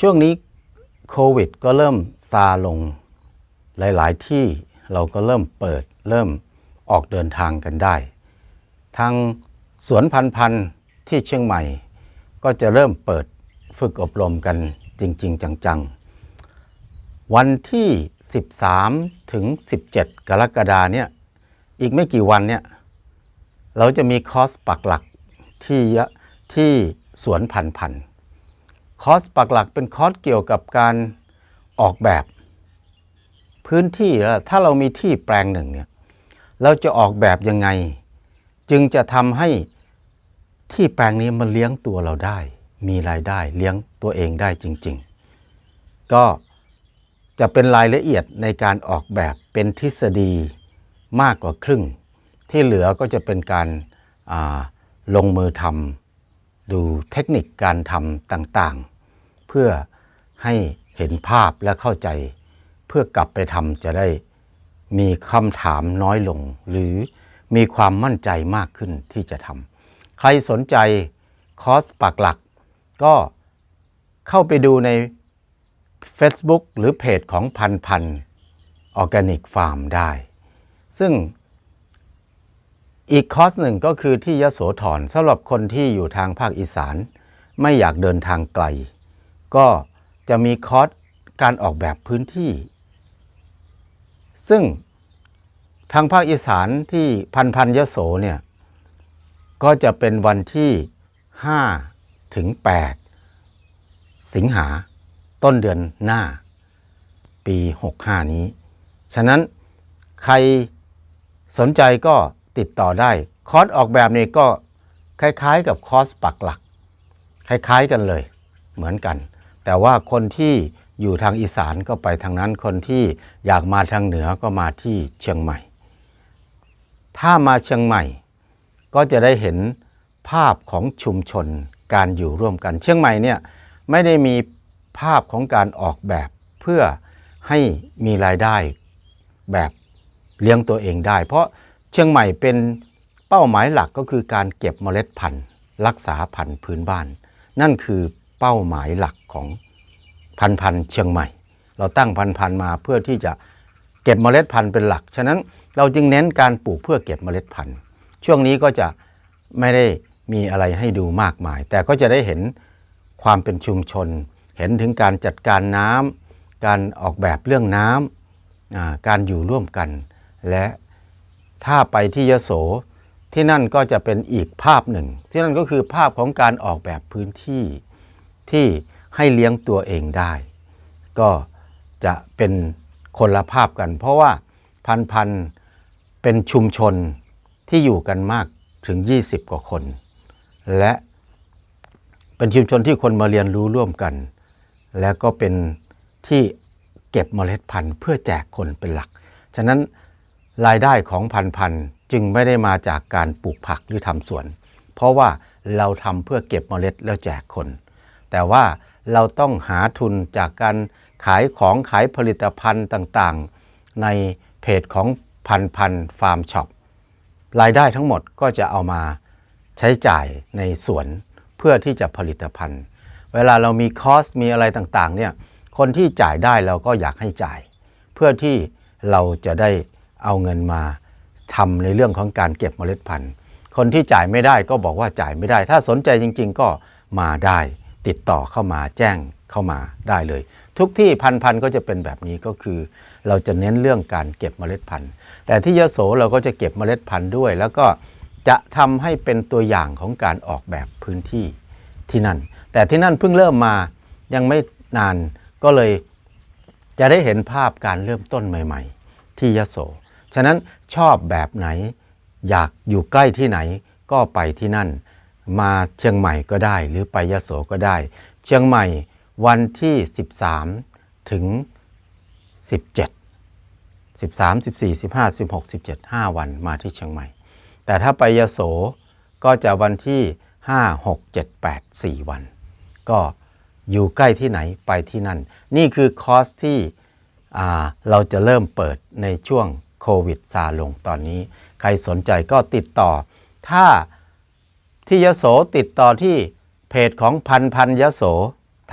ช่วงนี้โควิดก็เริ่มซาลง หลาย ๆ ที่เราก็เริ่มเปิด เริ่มออกเดินทางกันได้ ทางสวนพันพันธุ์ที่เชียงใหม่ ก็จะเริ่มเปิดฝึกอบรมกันจริง ๆ จัง ๆ วันที่ 13 ถึง 17 กรกฎาเนี่ย อีกไม่กี่วันเนี่ย เราจะมีคอร์สปักหลักที่ยะที่สวนพันพันธุ์ คอร์สปักหลักเป็นคอร์สเกี่ยวกับการออกแบบ พื้นที่แล้วถ้าเรามีที่แปลงหนึ่งเนี่ยเราจะออกแบบยังไง จึงจะทำให้ที่แปลงนี้มันเลี้ยงตัวเราได้ มีรายได้เลี้ยงตัวเองได้จริง ๆ ก็จะเป็นรายละเอียดในการออกแบบเป็นทฤษฎีมากกว่าครึ่ง ที่เหลือก็จะเป็นการาลงมือทำดูเทคนิคการทำต่างๆ พื่อให้เห็นภาพและเข้าใจ เพื่อกลับไปทำจะได้มีคำถามน้อยลง หรือมีความมั่นใจมากขึ้นที่จะทำใครสนใจคอร์สปักหลัก ก็เข้าไปดูใน Facebook หรือเพจของพันพันออร์แกนิกฟาร์มได้ ซึ่งอีกคอร์สหนึ่งก็คือที่ยโสธรสำหรับคนที่อยู่ทางภาคอีสาน ไม่อยากเดินทางไกล ก็จะมีคอร์สการออกแบบพื้นที่ ซึ่งทางภาคอีสานที่พันพันยโสเนี่ยก็จะเป็นวันที่ 5 ถึง 8 สิงหาต้นเดือนหน้า ปี 65 นี้ ฉะนั้นใครสนใจก็ติดต่อได้ คอร์สออกแบบนี้ก็คล้ายๆกับคอร์สปักหลัก คล้ายๆกันเลยเหมือนกัน แต่ว่าคนที่อยู่ทางอีสานก็ไปทางนั้น คนที่อยากมาทางเหนือก็มาที่เชียงใหม่ ถ้ามาเชียงใหม่ ก็จะได้เห็นภาพของชุมชนการอยู่ร่วมกัน เชียงใหม่เนี่ยไม่ได้มีภาพของการออกแบบเพื่อให้มีรายได้แบบเลี้ยงตัวเองได้ เพราะเชียงใหม่เป็นเป้าหมายหลักก็คือการเก็บเมล็ดพันธุ์ รักษาพันธุ์พื้นบ้าน นั่นคือ เป้าหมายหลักของพันธุ์พันธุ์เชียงใหม่ เราตั้งพันธุ์พันธุ์มาเพื่อที่จะเก็บเมล็ดพันธุ์เป็นหลัก ฉะนั้นเราจึงเน้นการปลูกเพื่อเก็บเมล็ดพันธุ์ช่วงนี้ก็จะไม่ได้มีอะไรให้ดูมากมาย แต่ก็จะได้เห็นความเป็นชุมชน เห็นถึงการจัดการน้ำการออกแบบเรื่องน้ำอ่าการอยู่ร่วมกัน และถ้าไปที่ยโสที่นั่นก็จะเป็นอีกภาพหนึ่ง ที่นั่นก็คือภาพของการออกแบบพื้นที่ ที่ให้เลี้ยงตัวเองได้ ก็จะเป็นคนละภาพกัน เพราะว่าพันพันเป็นชุมชนที่อยู่กันมากถึง 20 กว่าคน และเป็นชุมชนที่คนมาเรียนรู้ร่วมกัน และก็เป็นที่เก็บเมล็ดพันธุ์ เพื่อแจกคนเป็นหลัก ฉะนั้นรายได้ของพันพันธุ์จึงไม่ได้มาจากการปลูกผักหรือทำสวน เพราะว่าเราทำเพื่อเก็บเมล็ดแล้วแจกคน แต่ว่าเราต้องหาทุนจากการขายของขายผลิตภัณฑ์ต่างๆ ในเพจของพันพันฟาร์มช็อปรายได้ทั้งหมดก็จะเอามาใช้จ่ายในสวนเพื่อที่จะผลิตภัณฑ์ เวลาเรามีคอสมีอะไรต่างๆเนี่ยคนที่จ่ายได้เราก็อยากให้จ่าย เพื่อที่เราจะได้เอาเงินมาทำในเรื่องของการเก็บเมล็ดพันธุ์ คนที่จ่ายไม่ได้ก็บอกว่าจ่ายไม่ได้ ถ้าสนใจจริง ๆ ก็มาได้ ติดต่อเข้ามาแจ้งเข้ามาได้เลย ทุกที่พันพันๆก็จะเป็นแบบนี้ก็คือ เราจะเน้นเรื่องการเก็บเมล็ดพันธุ์ แต่ที่ยโสเราก็จะเก็บเมล็ดพันธุ์ด้วย แล้วก็จะทำให้เป็นตัวอย่างของการออกแบบพื้นที่ที่นั่น แต่ที่นั่นเพิ่งเริ่มมายังไม่นานก็เลยจะได้เห็นภาพการเริ่มต้นใหม่ ๆ ที่ยโส ฉะนั้นชอบแบบไหนอยากอยู่ใกล้ที่ไหนก็ไปที่นั่น มาเชียงใหม่ก็ได้ หรือไปยโสก็ได้ เชียงใหม่วันที่ 13 ถึง 17 13 14 15 16 17 5 วันมาที่เชียงใหม่ แต่ถ้าไปยโสก็จะวันที่ 5 6 7 8 4 วัน ก็อยู่ใกล้ที่ไหนไปที่นั่น นี่คือคอร์สที่เราจะเริ่มเปิดในช่วงโควิดซาลงตอนนี้ ใครสนใจก็ติดต่อ ถ้า ที่ยโสติดต่อที่เพจของพันพันยโส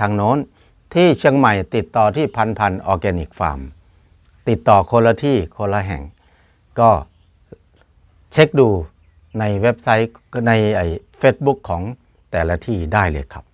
ทางโน้น ที่เชียงใหม่ติดต่อที่พันพันออร์แกนิกฟาร์มติดต่อคนละที่คนละแห่ง ก็เช็คดูในเว็บไซต์ในไอ้เฟซบุ๊กของแต่ละที่ได้เลยครับ